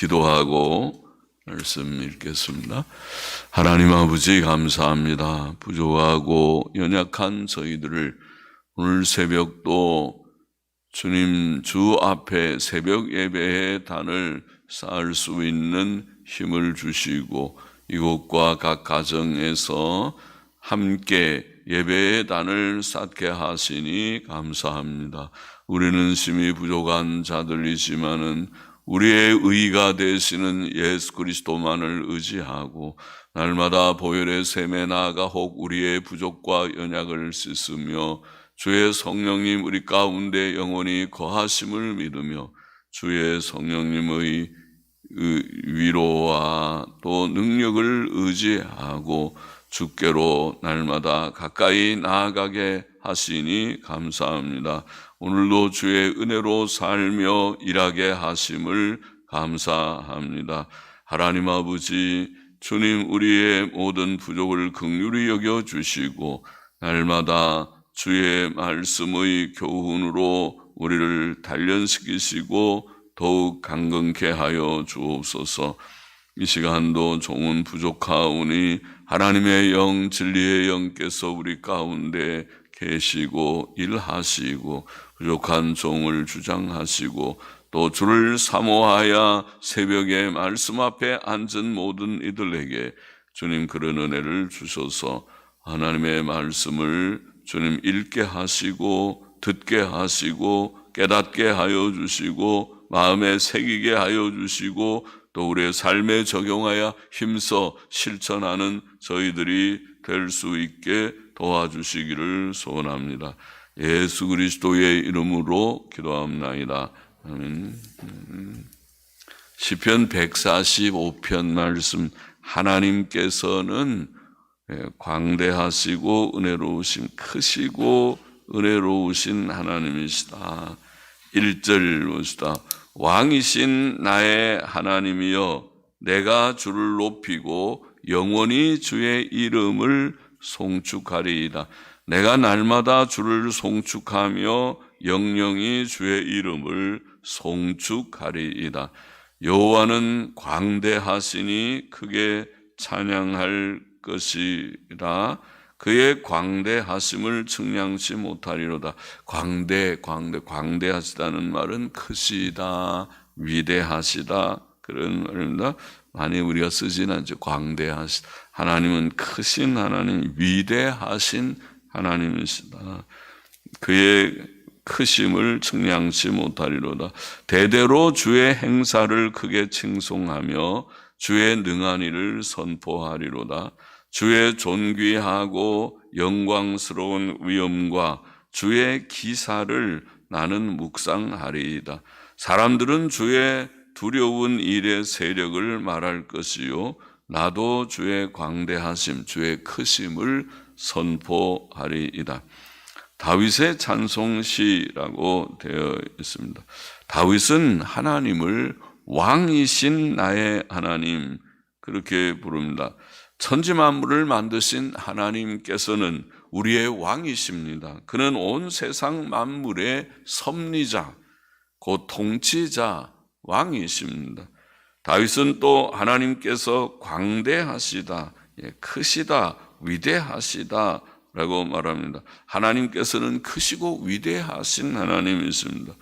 기도하고 말씀 읽겠습니다. 하나님 아버지 감사합니다. 부족하고 연약한 저희들을 오늘 새벽도 주님 주 앞에 새벽 예배의 단을 쌓을 수 있는 힘을 주시고 이곳과 각 가정에서 함께 예배의 단을 쌓게 하시니 감사합니다. 우리는 심히 부족한 자들이지만은 우리의 의가 되시는 예수 그리스도만을 의지하고 날마다 보혈의 샘에 나아가 혹 우리의 부족과 연약을 씻으며 주의 성령님 우리 가운데 영원히 거하심을 믿으며 주의 성령님의 위로와 또 능력을 의지하고 주께로 날마다 가까이 나아가게 하시니 감사합니다. 오늘도 주의 은혜로 살며 일하게 하심을 감사합니다. 하나님 아버지, 주님 우리의 모든 부족을 극률히 여겨 주시고 날마다 주의 말씀의 교훈으로 우리를 단련시키시고 더욱 강건케 하여 주옵소서. 이 시간도 종은 부족하오니 하나님의 영 진리의 영께서 우리 가운데 계시고 일하시고 부족한 종을 주장하시고 또 주를 사모하여 새벽에 말씀 앞에 앉은 모든 이들에게 주님 그런 은혜를 주셔서. 하나님의 말씀을 주님 읽게 하시고 듣게 하시고 깨닫게 하여 주시고 마음에 새기게 하여 주시고 또 우리의 삶에 적용하여 힘써 실천하는 저희들이 될 수 있게 도와주시기를 소원합니다. 예수 그리스도의 이름으로 기도합나이다. 아멘. 시편 145편 말씀 하나님께서는 예, 광대하시고 은혜로우심 크시고 은혜로우신 하나님이시다. 1절 보시다. 왕이신 나의 하나님이여 내가 주를 높이고 영원히 주의 이름을 송축하리이다. 내가 날마다 주를 송축하며 영영이 주의 이름을 송축하리이다. 여호와는 광대하시니 크게 찬양할 것이라 그의 광대하심을 측량치 못하리로다. 광대, 광대, 광대하시다는 말은 크시다, 위대하시다 그런 말입니다. 많이 우리가 쓰지는 않죠. 광대하시. 하나님은 크신 하나님, 위대하신 하나님이시다. 그의 크심을 측량치 못하리로다. 대대로 주의 행사를 크게 칭송하며 주의 능한 일을 선포하리로다. 주의 존귀하고 영광스러운 위엄과 주의 기사를 나는 묵상하리이다. 사람들은 주의 두려운 일의 세력을 말할 것이요. 나도 주의 광대하심, 주의 크심을 선포하리이다. 다윗의 찬송시라고 되어 있습니다. 다윗은 하나님을 왕이신 나의 하나님 그렇게 부릅니다. 천지 만물을 만드신 하나님께서는 우리의 왕이십니다. 그는 온 세상 만물의 섭리자, 곧 통치자, 왕이십니다. 다윗은 또 하나님께서 광대하시다, 예, 크시다, 위대하시다 라고 말합니다. 하나님께서는 크시고 위대하신 하나님이십니다.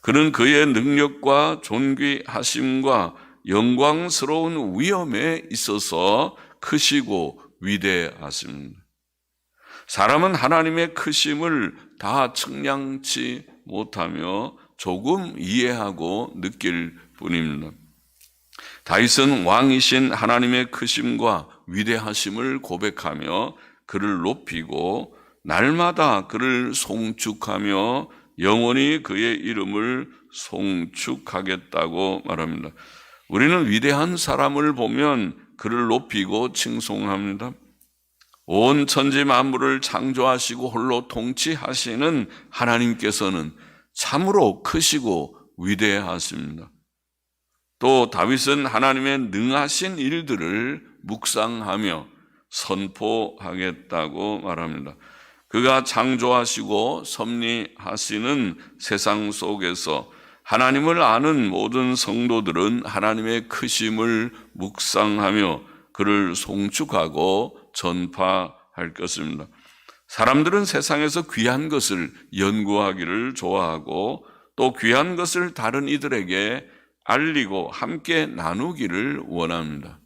그는 그의 능력과 존귀하심과 영광스러운 위엄에 있어서 크시고 위대하십니다. 사람은 하나님의 크심을 다 측량치 못하며 조금 이해하고 느낄 뿐입니다. 다윗은 왕이신 하나님의 크심과 위대하심을 고백하며 그를 높이고 날마다 그를 송축하며 영원히 그의 이름을 송축하겠다고 말합니다. 우리는 위대한 사람을 보면 그를 높이고 칭송합니다. 온 천지 만물을 창조하시고 홀로 통치하시는 하나님께서는 참으로 크시고 위대하십니다. 또 다윗은 하나님의 능하신 일들을 묵상하며 선포하겠다고 말합니다. 그가 창조하시고 섭리하시는 세상 속에서 하나님을 아는 모든 성도들은 하나님의 크심을 묵상하며 그를 송축하고 전파할 것입니다. 사람들은 세상에서 귀한 것을 연구하기를 좋아하고 또 귀한 것을 다른 이들에게 알리고 함께 나누기를 원합니다.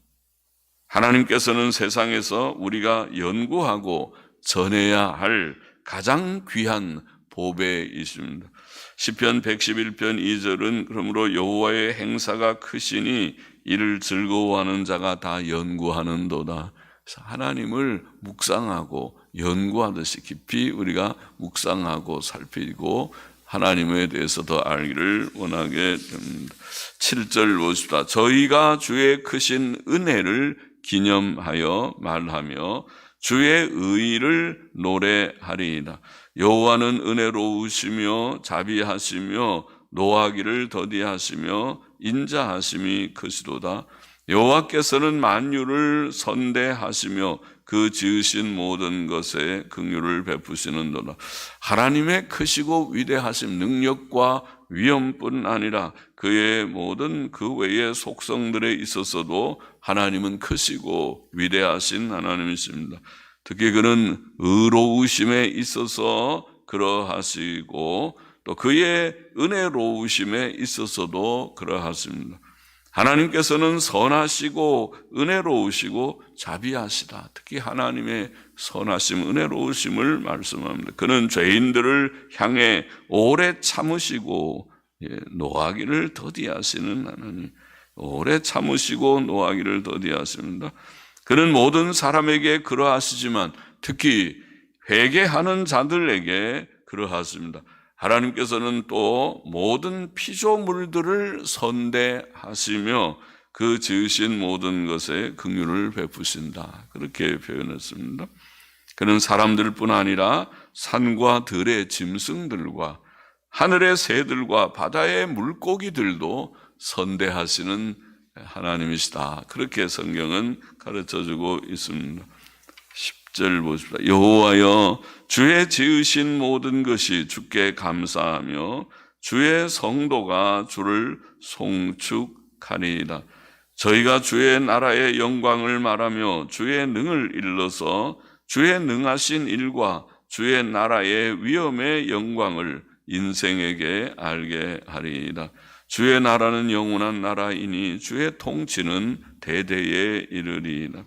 하나님께서는 세상에서 우리가 연구하고 전해야 할 가장 귀한 보배이십니다. 시편 111편 2절은 그러므로 여호와의 행사가 크시니 이를 즐거워하는 자가 다 연구하는도다. 하나님을 묵상하고 연구하듯이 깊이 우리가 묵상하고 살피고 하나님에 대해서 더 알기를 원하게 됩니다. 7절 보십시다. 저희가 주의 크신 은혜를 기념하여 말하며 주의 의를 노래하리이다. 여호와는 은혜로우시며 자비하시며 노하기를 더디하시며 인자하심이 크시도다. 여호와께서는 만유를 선대하시며 그 지으신 모든 것에 긍휼을 베푸시는도다. 하나님의 크시고 위대하심 능력과 위엄뿐 아니라 그의 모든 그 외의 속성들에 있어서도 하나님은 크시고 위대하신 하나님이십니다. 특히 그는 의로우심에 있어서 그러하시고 또 그의 은혜로우심에 있어서도 그러하십니다. 하나님께서는 선하시고 은혜로우시고 자비하시다. 특히 하나님의 선하심, 은혜로우심을 말씀합니다. 그는 죄인들을 향해 오래 참으시고 예, 노하기를 더디하시는 하나님. 오래 참으시고 노하기를 더디하십니다. 그는 모든 사람에게 그러하시지만 특히 회개하는 자들에게 그러하십니다. 하나님께서는 또 모든 피조물들을 선대하시며 그 지으신 모든 것에 긍휼을 베푸신다. 그렇게 표현했습니다. 그는 사람들뿐 아니라 산과 들의 짐승들과 하늘의 새들과 바다의 물고기들도 선대하시는 하나님이시다. 그렇게 성경은 가르쳐 주고 있습니다. 10절 보십시다. 여호와여 주의 지으신 모든 것이 주께 감사하며 주의 성도가 주를 송축하니이다. 저희가 주의 나라의 영광을 말하며 주의 능을 일러서 주의 능하신 일과 주의 나라의 위엄의 영광을 인생에게 알게 하리이다. 주의 나라는 영원한 나라이니 주의 통치는 대대에 이르리이다.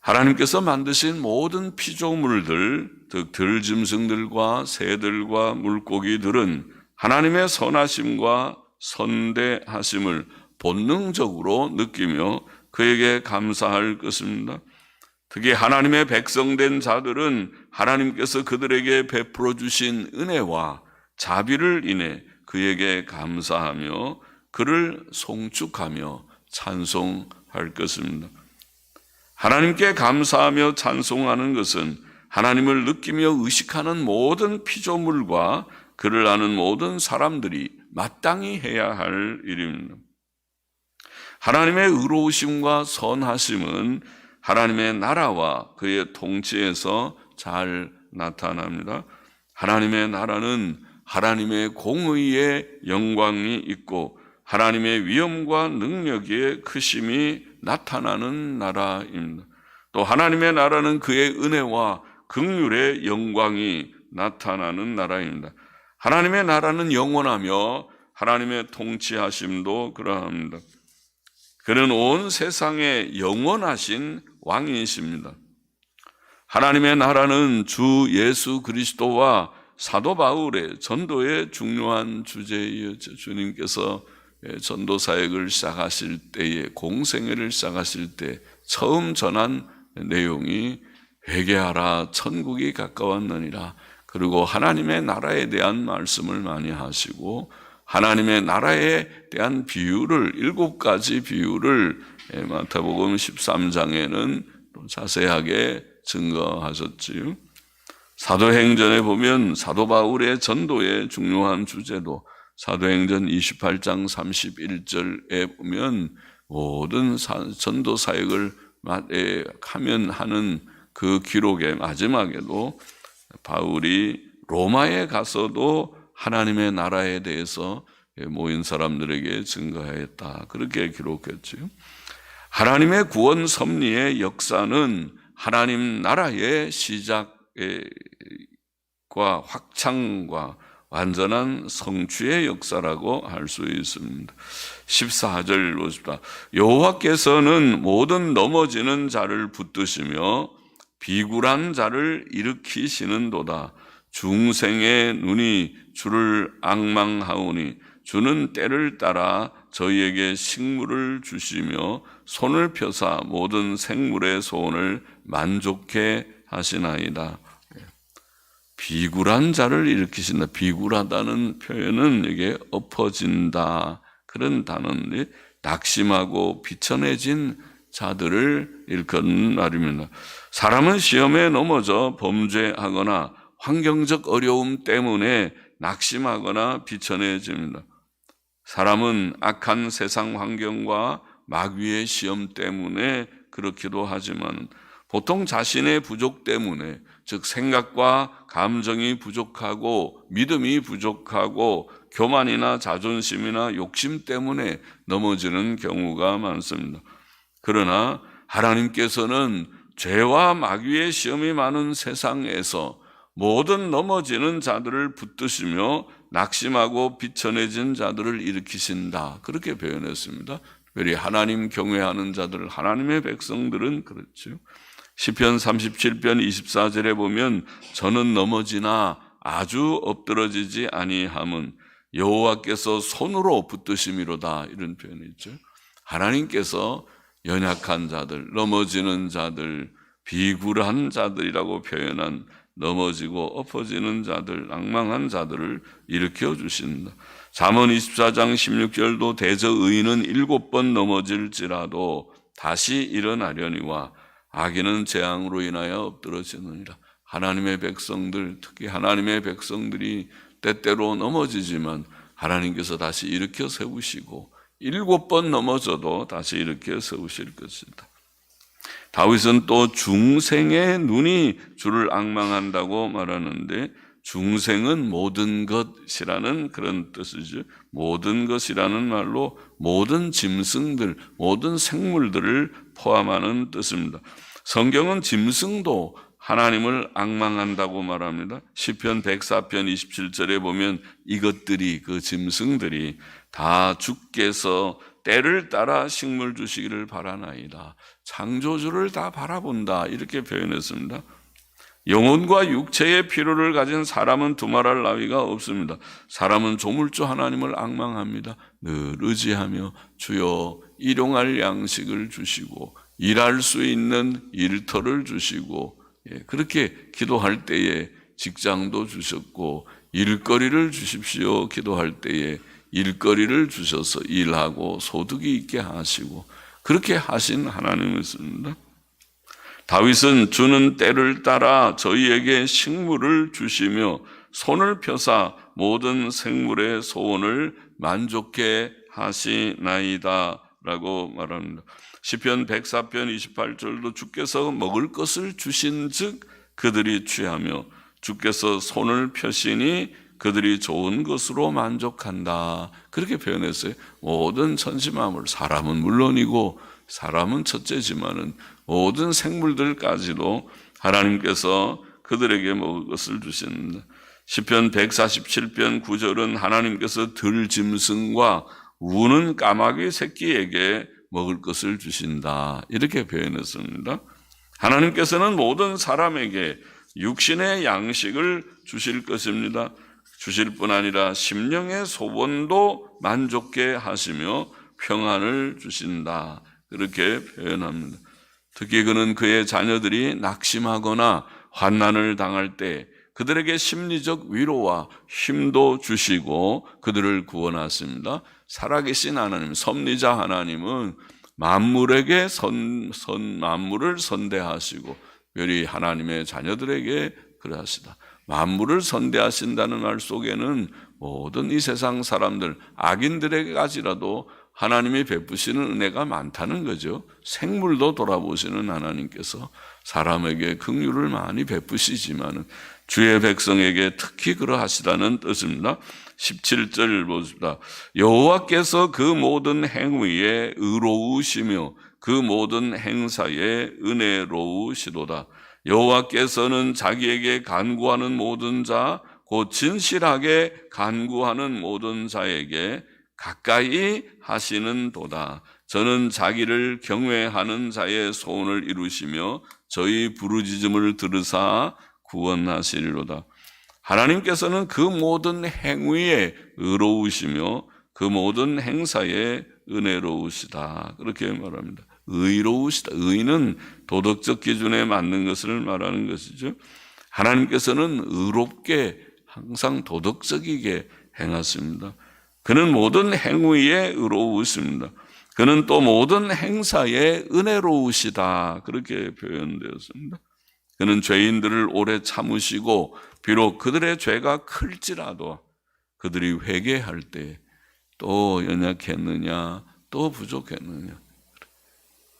하나님께서 만드신 모든 피조물들, 즉 들짐승들과 새들과 물고기들은 하나님의 선하심과 선대하심을 본능적으로 느끼며 그에게 감사할 것입니다. 특히 하나님의 백성된 자들은 하나님께서 그들에게 베풀어 주신 은혜와 자비를 인해 그에게 감사하며 그를 송축하며 찬송할 것입니다. 하나님께 감사하며 찬송하는 것은 하나님을 느끼며 의식하는 모든 피조물과 그를 아는 모든 사람들이 마땅히 해야 할 일입니다. 하나님의 의로우심과 선하심은 하나님의 나라와 그의 통치에서 잘 나타납니다. 하나님의 나라는 하나님의 공의의 영광이 있고 하나님의 위엄과 능력의 크심이 나타나는 나라입니다. 또 하나님의 나라는 그의 은혜와 극률의 영광이 나타나는 나라입니다. 하나님의 나라는 영원하며 하나님의 통치하심도 그러합니다. 그는 온 세상에 영원하신 왕이십니다. 하나님의 나라는 주 예수 그리스도와 사도 바울의 전도의 중요한 주제이었죠. 주님께서 전도 사역을 시작하실 때에 공생애를 시작하실 때 처음 전한 내용이 회개하라 천국이 가까웠느니라 그리고 하나님의 나라에 대한 말씀을 많이 하시고 하나님의 나라에 대한 비유를 일곱 가지 비유를 마태복음 13장에는 자세하게 증거하셨지요. 사도행전에 보면 사도 바울의 전도의 중요한 주제도 사도행전 28장 31절에 보면 모든 전도 사역을 하면 하는 그 기록의 마지막에도 바울이 로마에 가서도 하나님의 나라에 대해서 모인 사람들에게 증거하였다. 그렇게 기록했죠. 하나님의 구원 섭리의 역사는 하나님 나라의 시작과 확창과 완전한 성취의 역사라고 할 수 있습니다. 14절 보십시다. 여호와께서는 모든 넘어지는 자를 붙드시며 비굴한 자를 일으키시는도다. 중생의 눈이 주를 악망하오니 주는 때를 따라 저희에게 식물을 주시며 손을 펴사 모든 생물의 소원을 만족해 하시나이다. 비굴한 자를 일으키신다. 비굴하다는 표현은 이게 엎어진다. 그런 단어인데 낙심하고 비천해진 자들을 일컫는 말입니다. 사람은 시험에 넘어져 범죄하거나 환경적 어려움 때문에 낙심하거나 비천해집니다. 사람은 악한 세상 환경과 마귀의 시험 때문에 그렇기도 하지만 보통 자신의 부족 때문에 즉 생각과 감정이 부족하고 믿음이 부족하고 교만이나 자존심이나 욕심 때문에 넘어지는 경우가 많습니다. 그러나 하나님께서는 죄와 마귀의 시험이 많은 세상에서 모든 넘어지는 자들을 붙드시며 낙심하고 비천해진 자들을 일으키신다. 그렇게 표현했습니다. 특별히 하나님 경외하는 자들, 하나님의 백성들은 그렇죠. 시편 37편 24절에 보면 저는 넘어지나 아주 엎드러지지 아니함은 여호와께서 손으로 붙드심이로다 이런 표현이 있죠. 하나님께서 연약한 자들, 넘어지는 자들, 비굴한 자들이라고 표현한 넘어지고 엎어지는 자들, 낭망한 자들을 일으켜 주신다. 잠언 24장 16절도 대저 의인은 일곱 번 넘어질지라도 다시 일어나려니와 악인은 재앙으로 인하여 엎드러지느니라. 하나님의 백성들, 특히 하나님의 백성들이 때때로 넘어지지만 하나님께서 다시 일으켜 세우시고 일곱 번 넘어져도 다시 일으켜 세우실 것이다. 다윗은 또 중생의 눈이 주를 악망한다고 말하는데 중생은 모든 것이라는 그런 뜻이죠. 모든 것이라는 말로 모든 짐승들, 모든 생물들을 포함하는 뜻입니다. 성경은 짐승도 하나님을 악망한다고 말합니다. 시편 104편 27절에 보면 이것들이 그 짐승들이 다 주께서 때를 따라 식물 주시기를 바라나이다. 창조주를 다 바라본다. 이렇게 표현했습니다. 영혼과 육체의 필요를 가진 사람은 두말할 나위가 없습니다. 사람은 조물주 하나님을 악망합니다. 늘 의지하며 주여 일용할 양식을 주시고 일할 수 있는 일터를 주시고 예, 그렇게 기도할 때에 직장도 주셨고 일거리를 주십시오 기도할 때에 일거리를 주셔서 일하고 소득이 있게 하시고 그렇게 하신 하나님이었습니다. 다윗은 주는 때를 따라 저희에게 식물을 주시며 손을 펴사 모든 생물의 소원을 만족해 하시나이다 라고 말합니다. 시편 104편 28절도 주께서 먹을 것을 주신 즉 그들이 취하며 주께서 손을 펴시니 그들이 좋은 것으로 만족한다. 그렇게 표현했어요. 모든 천지만물 사람은 물론이고 사람은 첫째지만은 모든 생물들까지도 하나님께서 그들에게 먹을 것을 주신다. 시편 147편 9절은 하나님께서 들 짐승과 우는 까마귀 새끼에게 먹을 것을 주신다. 이렇게 표현했습니다. 하나님께서는 모든 사람에게 육신의 양식을 주실 것입니다. 주실 뿐 아니라 심령의 소원도 만족해 하시며 평안을 주신다. 그렇게 표현합니다. 특히 그는 그의 자녀들이 낙심하거나 환난을 당할 때 그들에게 심리적 위로와 힘도 주시고 그들을 구원하십니다. 살아계신 하나님, 섭리자 하나님은 만물에게 선, 선, 만물을 선대하시고, 특별히 하나님의 자녀들에게 그러하시다. 만물을 선대하신다는 말 속에는 모든 이 세상 사람들, 악인들에게까지라도 하나님이 베푸시는 은혜가 많다는 거죠. 생물도 돌아보시는 하나님께서 사람에게 긍휼을 많이 베푸시지만은 주의 백성에게 특히 그러하시다는 뜻입니다. 17절 보십니다. 여호와께서 그 모든 행위에 의로우시며 그 모든 행사에 은혜로우시도다. 여호와께서는 자기에게 간구하는 모든 자, 곧 진실하게 간구하는 모든 자에게 가까이 하시는 도다. 저는 자기를 경외하는 자의 소원을 이루시며 저희 부르짖음을 들으사 구원하시리로다. 하나님께서는 그 모든 행위에 의로우시며 그 모든 행사에 은혜로우시다. 그렇게 말합니다. 의로우시다. 의는 도덕적 기준에 맞는 것을 말하는 것이죠. 하나님께서는 의롭게 항상 도덕적이게 행하십니다. 그는 모든 행위에 의로우십니다. 그는 또 모든 행사에 은혜로우시다. 그렇게 표현되었습니다. 그는 죄인들을 오래 참으시고 비록 그들의 죄가 클지라도 그들이 회개할 때 또 연약했느냐 또 부족했느냐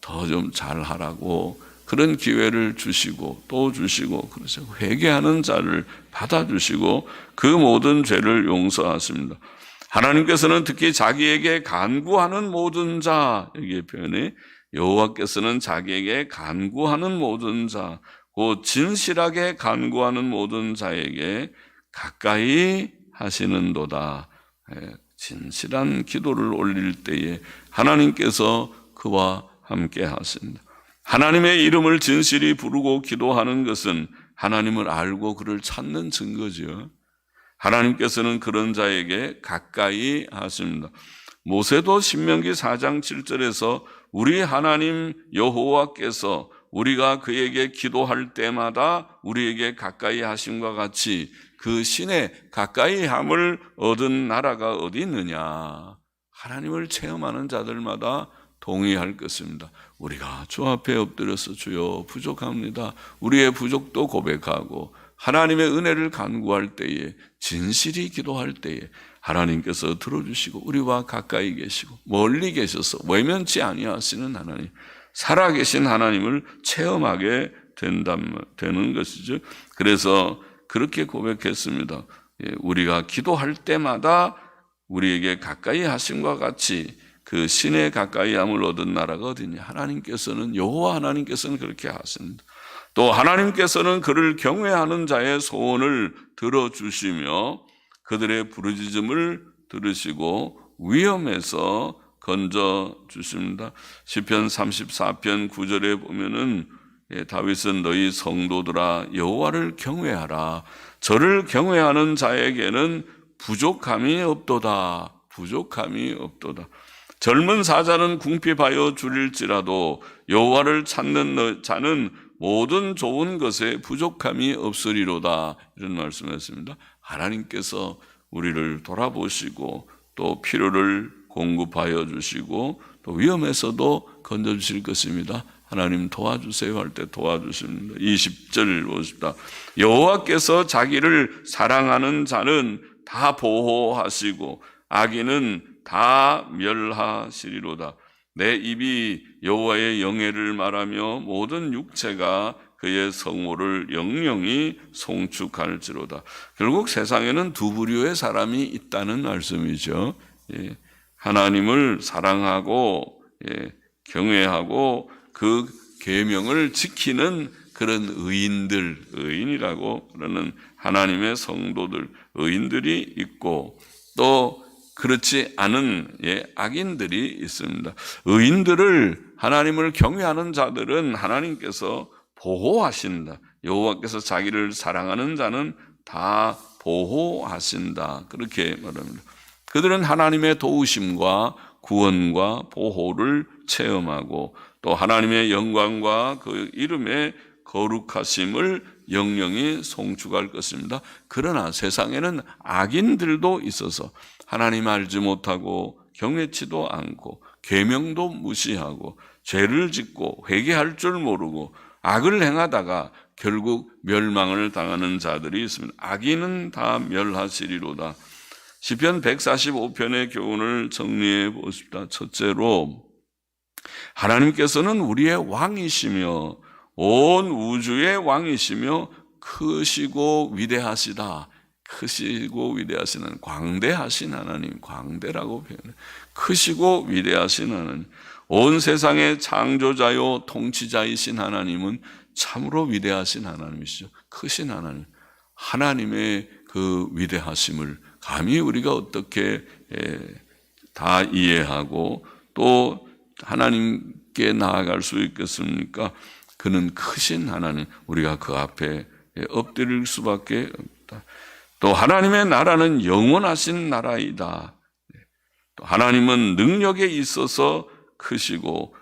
더 좀 잘하라고 그런 기회를 주시고 또 주시고 그러죠. 회개하는 자를 받아주시고 그 모든 죄를 용서하십니다. 하나님께서는 특히 자기에게 간구하는 모든 자 여기에 표현이 여호와께서는 자기에게 간구하는 모든 자, 곧 진실하게 간구하는 모든 자에게 가까이 하시는도다. 예, 진실한 기도를 올릴 때에 하나님께서 그와 함께 하십니다. 하나님의 이름을 진실이 부르고 기도하는 것은 하나님을 알고 그를 찾는 증거죠. 하나님께서는 그런 자에게 가까이 하십니다. 모세도 신명기 4장 7절에서 우리 하나님 여호와께서 우리가 그에게 기도할 때마다 우리에게 가까이 하심과 같이 그 신의 가까이 함을 얻은 나라가 어디 있느냐? 하나님을 체험하는 자들마다 동의할 것입니다. 우리가 주 앞에 엎드려서 주여 부족합니다. 우리의 부족도 고백하고 하나님의 은혜를 간구할 때에 진실이 기도할 때에 하나님께서 들어주시고 우리와 가까이 계시고 멀리 계셔서 외면치 아니하시는 하나님, 살아계신 하나님을 체험하게 된다 되는 것이죠. 그래서 그렇게 고백했습니다. 예, 우리가 기도할 때마다 우리에게 가까이 하심과 같이 그 신의 가까이함을 얻은 나라가 어디냐? 하나님께서는 여호와 하나님께서는 그렇게 하십니다. 또 하나님께서는 그를 경외하는 자의 소원을 들어 주시며 그들의 부르짖음을 들으시고 위험에서 건져 주십니다. 시편 34편 9절에 보면은 예, 다윗은 너희 성도들아 여호와를 경외하라. 저를 경외하는 자에게는 부족함이 없도다. 부족함이 없도다. 젊은 사자는 궁핍하여 줄일지라도 여호와를 찾는 자는 모든 좋은 것에 부족함이 없으리로다. 이런 말씀했습니다. 하나님께서 우리를 돌아보시고 또 필요를 공급하여 주시고 또 위험에서도 건져 주실 것입니다. 하나님 도와주세요 할 때 도와주십니다. 20절 보십니다. 여호와께서 자기를 사랑하는 자는 다 보호하시고 악인은 다 멸하시리로다. 내 입이 여호와의 영예를 말하며 모든 육체가 그의 성호를 영영히 송축할지로다. 결국 세상에는 두 부류의 사람이 있다는 말씀이죠. 예, 하나님을 사랑하고 예, 경외하고 그 계명을 지키는 그런 의인들, 의인이라고 그러는 하나님의 성도들, 의인들이 있고 또 그렇지 않은 예, 악인들이 있습니다. 의인들을 하나님을 경외하는 자들은 하나님께서 보호하신다. 여호와께서 자기를 사랑하는 자는 다 보호하신다. 그렇게 말합니다. 그들은 하나님의 도우심과 구원과 보호를 체험하고 또 하나님의 영광과 그 이름의 거룩하심을 영영이 송축할 것입니다. 그러나 세상에는 악인들도 있어서 하나님 알지 못하고 경외치도 않고 계명도 무시하고 죄를 짓고 회개할 줄 모르고 악을 행하다가 결국 멸망을 당하는 자들이 있습니다. 악인은 다 멸하시리로다. 시편 145편의 교훈을 정리해 보십니다. 첫째로 하나님께서는 우리의 왕이시며 온 우주의 왕이시며 크시고 위대하시다. 크시고 위대하시는 광대하신 하나님, 광대라고 표현해. 크시고 위대하신 하나님. 온 세상의 창조자요 통치자이신 하나님은 참으로 위대하신 하나님이시죠. 크신 하나님. 하나님의 그 위대하심을 감히 우리가 어떻게 에, 다 이해하고 또 하나님께 나아갈 수 있겠습니까? 그는 크신 하나님, 우리가 그 앞에 엎드릴 수밖에 없다. 또 하나님의 나라는 영원하신 나라이다. 또 하나님은 능력에 있어서 크시고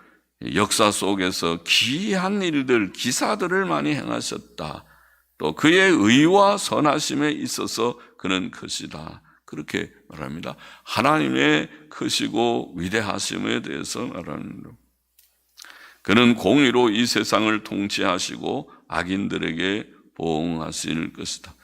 역사 속에서 기이한 일들, 기사들을 많이 행하셨다. 또 그의 의와 선하심에 있어서 그는 크시다. 그렇게 말합니다. 하나님의 크시고 위대하심에 대해서 말합니다. 그는 공의로 이 세상을 통치하시고 악인들에게 보응하실 것이다.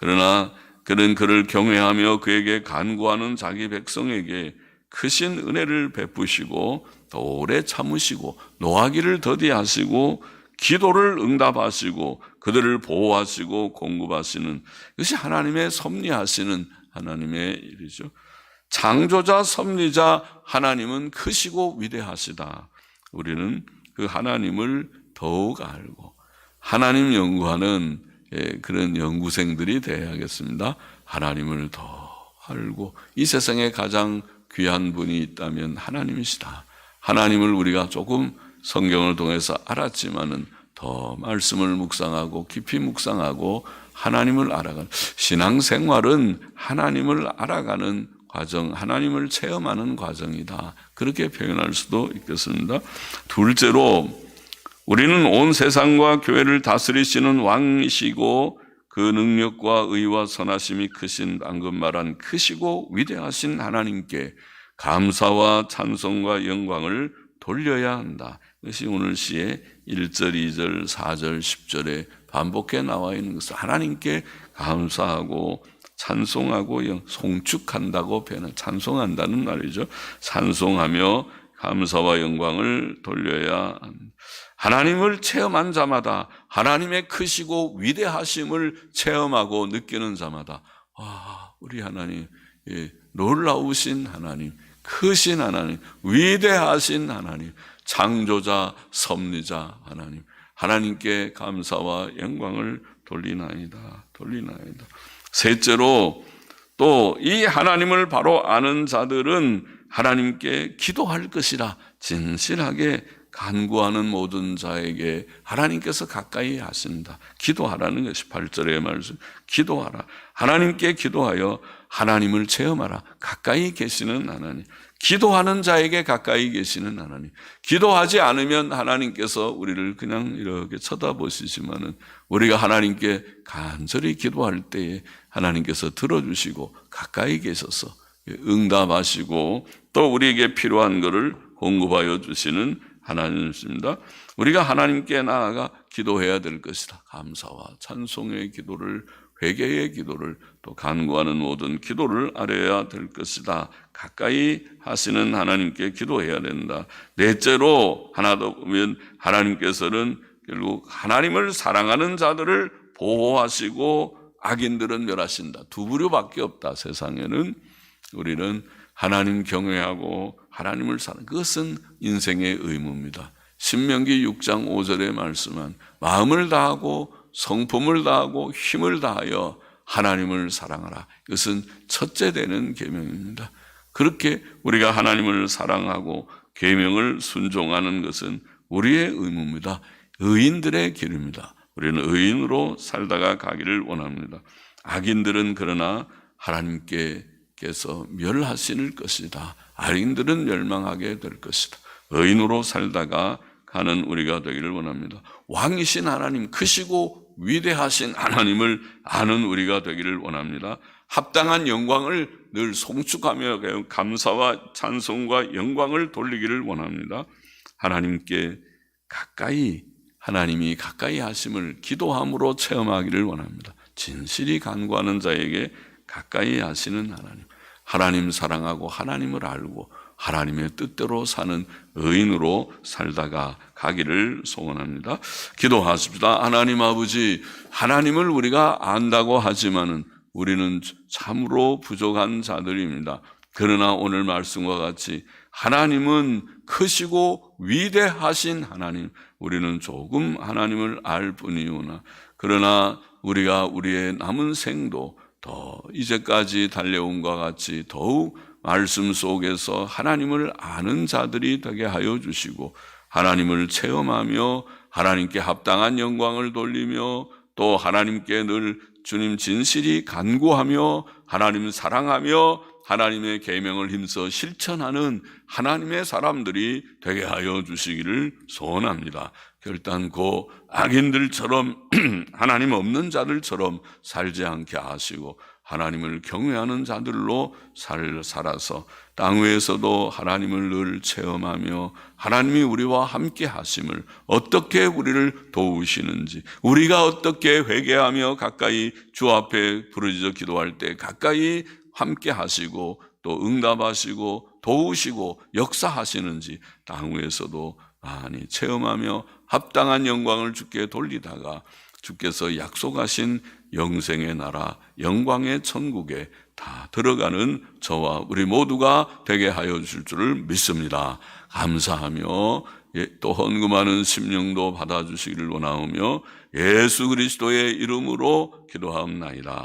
그러나 그는 그를 경외하며 그에게 간구하는 자기 백성에게 크신 은혜를 베푸시고 더 오래 참으시고 노하기를 더디하시고 기도를 응답하시고 그들을 보호하시고 공급하시는 이것이 하나님의 섭리하시는 하나님의 일이죠. 창조자 섭리자 하나님은 크시고 위대하시다. 우리는 그 하나님을 더욱 알고 하나님 연구하는 예, 그런 연구생들이 되어야겠습니다. 하나님을 더 알고 이 세상에 가장 귀한 분이 있다면 하나님이시다. 하나님을 우리가 조금 성경을 통해서 알았지만은 더 말씀을 묵상하고 깊이 묵상하고 하나님을 알아가는 신앙생활은 하나님을 알아가는 과정, 하나님을 체험하는 과정이다. 그렇게 표현할 수도 있겠습니다. 둘째로 우리는 온 세상과 교회를 다스리시는 왕이시고 그 능력과 의와 선하심이 크신 방금 말한 크시고 위대하신 하나님께 감사와 찬송과 영광을 돌려야 한다. 이것이 오늘 시의 1절, 2절, 4절, 10절에 반복해 나와 있는 것을 하나님께 감사하고 찬송하고 송축한다고 표현한 찬송한다는 말이죠. 찬송하며 감사와 영광을 돌려야 한다. 하나님을 체험한 자마다 하나님의 크시고 위대하심을 체험하고 느끼는 자마다 와 우리 하나님 예, 놀라우신 하나님 크신 하나님 위대하신 하나님 창조자 섭리자 하나님 하나님께 감사와 영광을 돌리나이다 돌리나이다. 셋째로 또 이 하나님을 바로 아는 자들은 하나님께 기도할 것이라 진실하게 간구하는 모든 자에게 하나님께서 가까이 하신다. 기도하라는 것이 8절의 말씀. 기도하라. 하나님께 기도하여 하나님을 체험하라. 가까이 계시는 하나님. 기도하는 자에게 가까이 계시는 하나님. 기도하지 않으면 하나님께서 우리를 그냥 이렇게 쳐다보시지만은 우리가 하나님께 간절히 기도할 때에 하나님께서 들어주시고 가까이 계셔서 응답하시고 또 우리에게 필요한 것을 공급하여 주시는 하나님이십니다. 우리가 하나님께 나아가 기도해야 될 것이다. 감사와 찬송의 기도를 회개의 기도를 또 간구하는 모든 기도를 아뢰야 될 것이다. 가까이 하시는 하나님께 기도해야 된다. 넷째로 하나 더 보면 하나님께서는 결국 하나님을 사랑하는 자들을 보호하시고 악인들은 멸하신다. 두 부류밖에 없다. 세상에는 우리는 하나님 경외하고 하나님을 사는 그것은 인생의 의무입니다. 신명기 6장 5절에 말씀한 마음을 다하고 성품을 다하고 힘을 다하여 하나님을 사랑하라. 이것은 첫째 되는 계명입니다. 그렇게 우리가 하나님을 사랑하고 계명을 순종하는 것은 우리의 의무입니다. 의인들의 길입니다. 우리는 의인으로 살다가 가기를 원합니다. 악인들은 그러나 하나님께서 멸하실 것이다. 악인들은 멸망하게 될 것이다. 의인으로 살다가 가는 우리가 되기를 원합니다. 왕이신 하나님, 크시고 위대하신 하나님을 아는 우리가 되기를 원합니다. 합당한 영광을 늘 송축하며 감사와 찬송과 영광을 돌리기를 원합니다. 하나님께 가까이 하나님이 가까이 하심을 기도함으로 체험하기를 원합니다. 진실이 간구하는 자에게 가까이 하시는 하나님. 하나님 사랑하고 하나님을 알고 하나님의 뜻대로 사는 의인으로 살다가 가기를 소원합니다. 기도하십시다. 하나님 아버지, 하나님을 우리가 안다고 하지만은 우리는 참으로 부족한 자들입니다. 그러나 오늘 말씀과 같이 하나님은 크시고 위대하신 하나님, 우리는 조금 하나님을 알 뿐이오나, 그러나 우리가 우리의 남은 생도 더 이제까지 달려온과 같이 더욱 말씀 속에서 하나님을 아는 자들이 되게 하여 주시고, 하나님을 체험하며 하나님께 합당한 영광을 돌리며 또 하나님께 늘 주님 진실이 간구하며 하나님을 사랑하며 하나님의 계명을 힘써 실천하는 하나님의 사람들이 되게 하여 주시기를 소원합니다. 결단코 악인들처럼 하나님 없는 자들처럼 살지 않게 하시고 하나님을 경외하는 자들로 살, 살아서 땅 위에서도 하나님을 늘 체험하며 하나님이 우리와 함께 하심을 어떻게 우리를 도우시는지 우리가 어떻게 회개하며 가까이 주 앞에 부르짖어 기도할 때 가까이 함께 하시고 또 응답하시고 도우시고 역사하시는지 땅 위에서도 많이 체험하며 합당한 영광을 주께 돌리다가 주께서 약속하신 영생의 나라, 영광의 천국에 다 들어가는 저와 우리 모두가 되게 하여 주실 줄을 믿습니다. 감사하며 예, 또 헌금하는 심령도 받아주시기를 원하오며 예수 그리스도의 이름으로 기도하옵나이다.